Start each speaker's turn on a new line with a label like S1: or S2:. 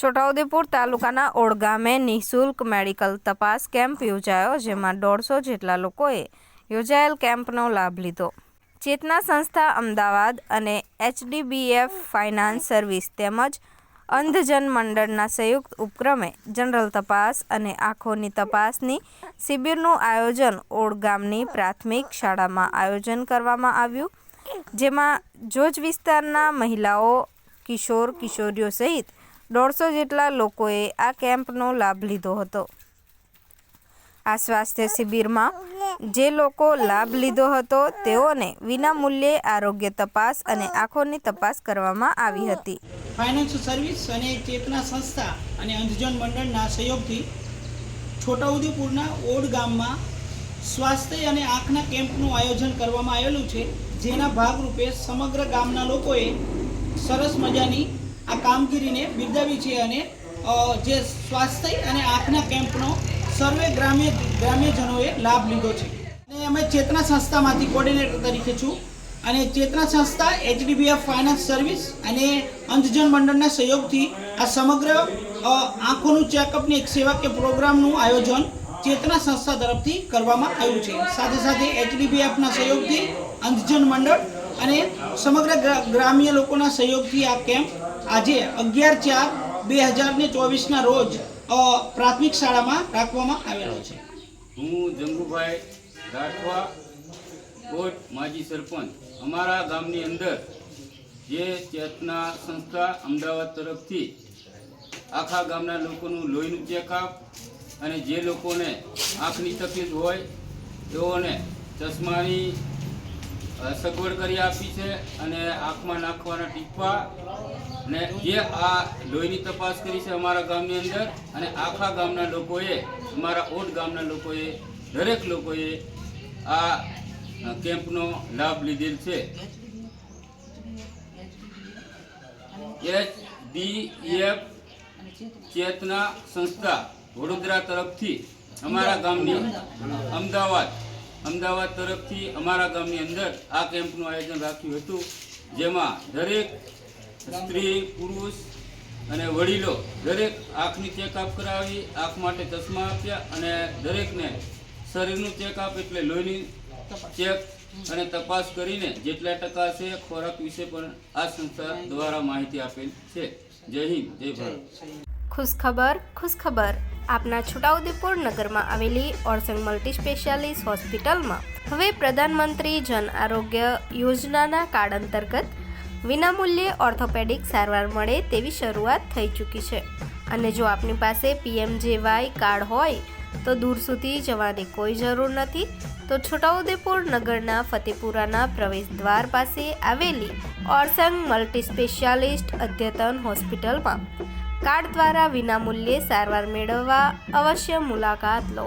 S1: છોટાઉદેપુર તાલુકાના ઓડ ગામે નિઃશુલ્ક મેડિકલ તપાસ કેમ્પ યોજાયો, જેમાં દોઢસો જેટલા લોકોએ યોજાયેલ કેમ્પનો લાભ લીધો. ચેતના સંસ્થા અમદાવાદ અને એચડીબીએફ ફાઇનાન્સ સર્વિસ તેમજ અંધજન મંડળના સંયુક્ત ઉપક્રમે જનરલ તપાસ અને આંખોની તપાસની શિબિરનું આયોજન ઓડ ગામની પ્રાથમિક શાળામાં આયોજન કરવામાં આવ્યું, જેમાં જોજ વિસ્તારના મહિલાઓ કિશોર કિશોરીઓ સહિત દોઢસો જેટલા લોકોએ આ કેમ્પનો લાભ લીધો હતો. આ સ્વાસ્થ્ય શિબિરમાં જે લોકો લાભ લીધો હતો, તેઓને વિના મૂલ્યે આરોગ્ય તપાસ અને આંખોની તપાસ કરવામાં આવી હતી.
S2: ફાઇનાન્સ સર્વિસ અને ચેતના સંસ્થા અને અંધજન મંડળના સહયોગથી છોટાઉદેપુરના ઓડ ગામમાં સ્વાસ્થ્ય અને આંખના કેમ્પનું આયોજન કરવામાં આવેલું છે, જેના ભાગરૂપે સમગ્ર ગામના લોકોએ સરસ મજાની આ કામગીરીને બિરદાવી છે અને જે સ્વાસ્થ્ય અને આંખના કેમ્પનો સર્વે ગ્રામ્ય, ગ્રામ્યજનોએ લાભ લીધો છે. અને અમે ચેતના સંસ્થામાંથી કોર્ડિનેટર તરીકે છું અને ચેતના સંસ્થા એચડીબીએફ ફાઇનાન્સ સર્વિસ અને અંધજન મંડળના સહયોગથી આ સમગ્ર આંખોનું ચેકઅપની એક સેવાકીય પ્રોગ્રામનું આયોજન ચેતના સંસ્થા તરફથી કરવામાં આવ્યું છે. સાથે સાથે એચડીબીએફના સહયોગથી અંધજન મંડળ અને સમગ્ર ગ્રા- ગ્રામ્ય લોકોના સહયોગથી આ કેમ્પ આજે અગિયાર ચાર બે હજાર ને ચોવીસના રોજ પ્રાથમિક શાળામાં રાખવામાં આવેલો છે.
S3: હું જંગુભાઈ રાઠવા, કોટ માજી સરપંચ. અમારા ગામની અંદર જે ચેતના સંસ્થા અમદાવાદ તરફથી આખા ગામના લોકોનું લોહીનું ચેકઅપ અને જે લોકોને આંખની તકલીફ હોય, તેઓને ચશ્માની સગવડ કરી આપી છે અને આંખમાં નાખવાના ટીપા અને જે આ લોહીની તપાસ કરી છે અમારા ગામની અંદર અને આખા ગામના લોકોએ, અમારા ઓટ ગામના લોકોએ, દરેક લોકોએ આ કેમ્પનો લાભ લીધેલ છે. એચ ડી એફ ચેતના સંસ્થા વડોદરા તરફથી અમારા ગામની અમદાવાદ અમદાવાદ તરફથી અમારા ગામની અંદર આ કેમ્પનું આયોજન રાખ્યું હતું, જેમાં દરેક સ્ત્રી પુરુષ અને વડીલો દરેક આંખની ચેકઅપ કરાવી આંખ માટે ચશ્મા આપ્યા અને દરેકને શરીરનું ચેકઅપ એટલે લોહીની ચેક અને તપાસ કરીને જેટલા ટકા છે ખોરાક વિશે પણ આ સંસ્થા દ્વારા માહિતી આપેલ છે. જય હિન્દ જય ભારત.
S1: ખુશખબર ખુશખબર. આપના છોટાઉદેપુર નગરમાં આવેલી ઓરસંગ મલ્ટી સ્પેશિયાલિસ્ટ હોસ્પિટલમાં. હવે પ્રધાનમંત્રી જન આરોગ્ય યોજનાના કાર્ડ અંતર્ગત વિનામૂલ્યે ઓર્થોપેડિક સારવાર મળે તેવી શરૂઆત થઈ ચૂકી છે. અને જો આપની પાસે પીએમજેવાય કાર્ડ હોય, તો દૂર સુધી જવાની કોઈ જરૂર નથી. તો છોટાઉદેપુર નગરના ફતેપુરાના પ્રવેશ દ્વાર પાસે આવેલી ઓરસંગ મલ્ટી સ્પેશિયાલિસ્ટ અદ્યતન હોસ્પિટલમાં કાર્ડ દ્વારા વિનામૂલ્યે સારવાર મેળવવા અવશ્ય મુલાકાત લો.